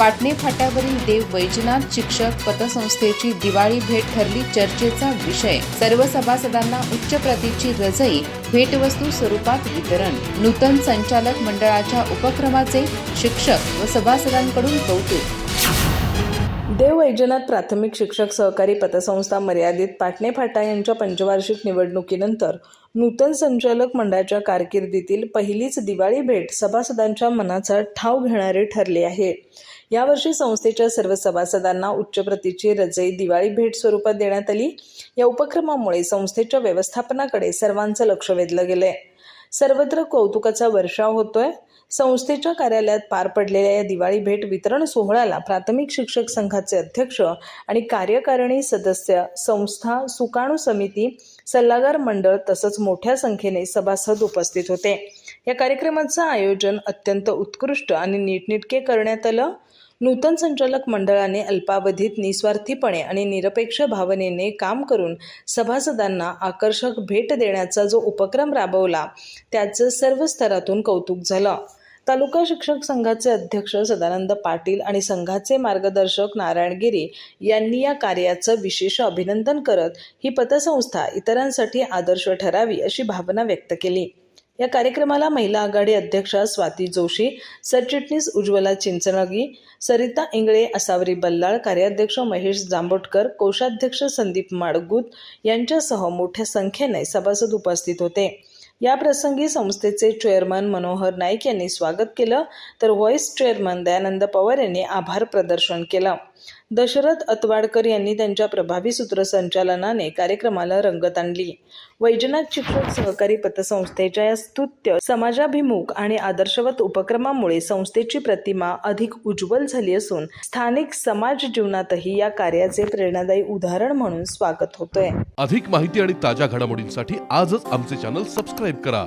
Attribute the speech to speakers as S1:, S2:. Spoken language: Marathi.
S1: पाटणे फाट्यावरील देव वैजनाथ शिक्षक पतसंस्थेची दिवाळी भेट ठरली चर्चेचा विषय. सर्व सभासदांना उच्च प्रतीची रजई भेटवस्तू स्वरूपात वितरण. नूतन संचालक मंडळाच्या उपक्रमाचे शिक्षक व सभासदांकडून कौतुक.
S2: देव वैजनाथ प्राथमिक शिक्षक सहकारी पतसंस्था मर्यादित पाटणे फाटा यांच्या पंचवार्षिक निवडणुकीनंतर नूतन संचालक मंडळाच्या कारकिर्दीतील पहिलीच दिवाळी भेट सभासदांच्या मनाचा ठाव घेणारी ठरली आहे. यावर्षी संस्थेच्या सर्व सभासदांना उच्च प्रतीची रजई दिवाळी भेट स्वरूपात देण्यात आली. या उपक्रमामुळे संस्थेच्या व्यवस्थापनाकडे सर्वांचं लक्ष वेधलं गेलंय. सर्वत्र कौतुकाचा वर्षाव होतोय. संस्थेच्या कार्यालयात पार पडलेल्या या दिवाळी भेट वितरण सोहळ्याला प्राथमिक शिक्षक संघाचे अध्यक्ष आणि कार्यकारिणी सदस्य संस्था सुकाणू समिती सल्लागार मंडळ तसंच मोठ्या संख्येने सभासद उपस्थित होते. या कार्यक्रमाचं आयोजन अत्यंत उत्कृष्ट आणि नीटनेटके करण्यात आलं. नूतन संचालक मंडळाने अल्पावधीत निस्वार्थीपणे आणि निरपेक्ष भावनेने काम करून सभासदांना आकर्षक भेट देण्याचा जो उपक्रम राबवला त्याचं सर्व स्तरातून कौतुक झालं. तालुका शिक्षक संघाचे अध्यक्ष सदानंद पाटील आणि संघाचे मार्गदर्शक नारायण गिरी यांनी या कार्याचं विशेष अभिनंदन करत ही पतसंस्था इतरांसाठी आदर्श ठरावी अशी भावना व्यक्त केली. या कार्यक्रमाला महिला आघाडी अध्यक्षा स्वाती जोशी सरचिटणीस उज्ज्वला चिंचनगी सरिता इंगळे असावरी बल्लाळ कार्याध्यक्ष महेश जांभोटकर कोषाध्यक्ष संदीप माडगूत यांच्यासह मोठ्या संख्येने सभासद उपस्थित होते. या प्रसंगी संस्थेचे चेअरमन मनोहर नाईक यांनी स्वागत केलं. तर व्हाईस चेअरमन दयानंद पवार यांनी आभार प्रदर्शन केलं. दशरथ अतवाडकर यांनी त्यांच्या प्रभावी सूत्रसंचालनाने कार्यक्रमाला रंगत आणली. वैजनाथ शिक्षक सहकारी पतसंस्थेच्या या स्तुत्य समाजाभिमुख आणि आदर्शवत उपक्रमामुळे संस्थेची प्रतिमा अधिक उज्ज्वल झाली असून स्थानिक समाज जीवनातही या कार्याचे प्रेरणादायी उदाहरण म्हणून स्वागत होतोय.
S3: अधिक माहिती आणि ताज्या घडामोडींसाठी आजच आमचे चॅनल सबस्क्राईब करा.